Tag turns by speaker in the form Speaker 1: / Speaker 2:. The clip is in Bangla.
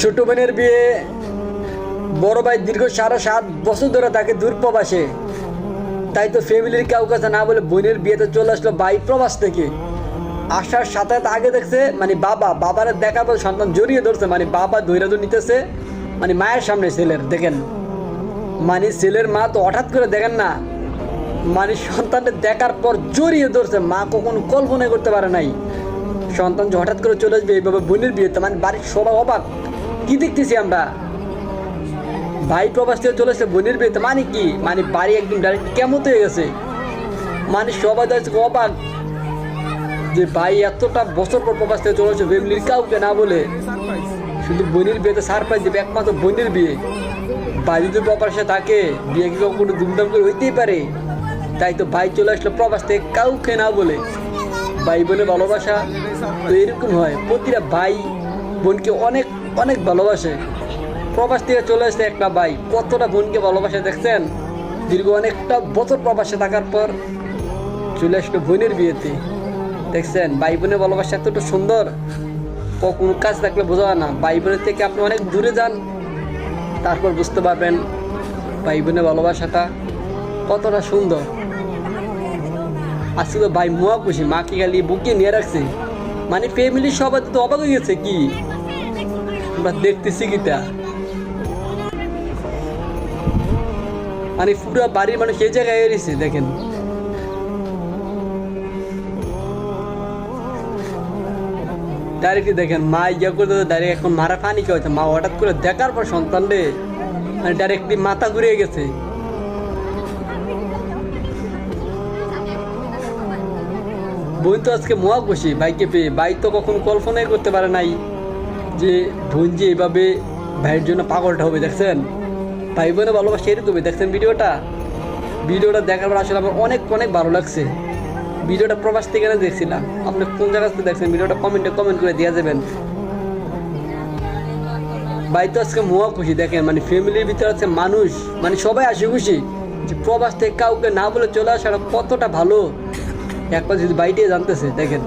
Speaker 1: ছোট বোনের বিয়ে, বড় ভাই দীর্ঘ সাড়ে সাত বছর ধরে তাকে দূর প্রবাসে তাই তো ফ্যামিলির কাউ কাছে না বলে বোনের বিয়েতে চলে আসলো ভাই প্রবাস থেকে। আসার সাথে আগে দেখছে মানে বাবা, বাবার দেখার পর সন্তান জড়িয়ে ধরছে মানে বাবা ধৈর্য নিতেছে মানে মায়ের সামনে ছেলের, দেখেন। মানে ছেলের মা তো হঠাৎ করে দেখেন না মানে সন্তানটা দেখার পর জড়িয়ে ধরছে, মা কখনো কল্পনা করতে পারে নাই। সন্তান যে হঠাৎ করে চলে আসবে এইভাবে বোনের বিয়েতে মানে বাড়ির সবাই অবাক। কি দেখতেছি আমরা? ভাই প্রবাস থেকে চলে এসেছে বোনের বিয়েতে মানে কি? মানে বাড়ি একদম ডাইরেক্ট কেমন হয়ে গেছে। মানে সবাই যাচ্ছে অবাক যে ভাই এতটা বছর পর প্রবাস থেকে চলে আসছে ফ্যামিলির কাউকে না বলে। শুধু বোনের বিয়েতে সারপ্রাইজ দেবে, একমাত্র বোনের বিয়ে। ভাই যদি প্রবাসে থাকে, বিয়ে কি কখনো ধুমধাম করে হইতেই পারে? তাই তো ভাই চলে আসলো প্রবাস থেকে কাউকে না বলে। ভাই বোনের ভালোবাসা তো এরকম হয়। প্রতিটা ভাই বোনকে অনেক অনেক ভালোবাসে। প্রবাস থেকে চলে আসছে একটা ভাই। কতটা বোনকে ভালোবাসে দেখছেন? দীর্ঘ অনেকটা বছর প্রবাসে থাকার পর চলে আসলো বোনের বিয়েতে। দেখছেন, ভাই বোনের ভালোবাসা এতটা সুন্দর। কখনো কাজ থাকলে বোঝা না। ভাই বোনের থেকে আপনি অনেক দূরে যান, তারপর বুঝতে পারবেন ভাই বোনের ভালোবাসাটা কতটা সুন্দর। তো ভাই মুয়া খুশি। মাকে খালি বুকে নিয়ে রাখছে। মানে ফ্যামিলি সবাই তো অবাক হয়ে গেছে কি? আমরা দেখতেছি কিটা মানে পুরো বাড়ির মানুষ এই জায়গায় এসেছে দেখেন। ডাইরেক্ট দেখেন, মা ইয়া করতে ডাইরেক্ট এখন মারা পানি কে হয়েছে মা হঠাৎ করে দেখার পর সন্তান রে মানে ডাইরেক্টলি মাথা ঘুরে গেছে। বোন তো আজকে মহা খুশি ভাইকে পেয়ে। ভাই তো কখন কল্পনাই করতে পারে নাই যে বোন যে এভাবে ভাইয়ের জন্য পাগলটা হবে, দেখছেন? ভাই বোনে ভালোবাসা এরকমই দেখছেন ভিডিওটা? ভিডিওটা দেখার পর আসলে আমার অনেক অনেক ভালো লাগছে। ভিডিওটা প্রবাস থেকে না দেখছিলাম। আপনি কোন জায়গা থেকে দেখছেন? ভিডিওটা কমেন্টে কমেন্ট করে দেওয়া যাবেন। ভাই তো আজকে মহা খুশি দেখেন মানে ফ্যামিলির ভিতরে আছে মানুষ মানে সবাই আসে খুশি যে প্রবাস থেকে কাউকে না বলে চলে আসাটা কতটা ভালো। একবার যদি বাইটে জানতেছে দেখেন।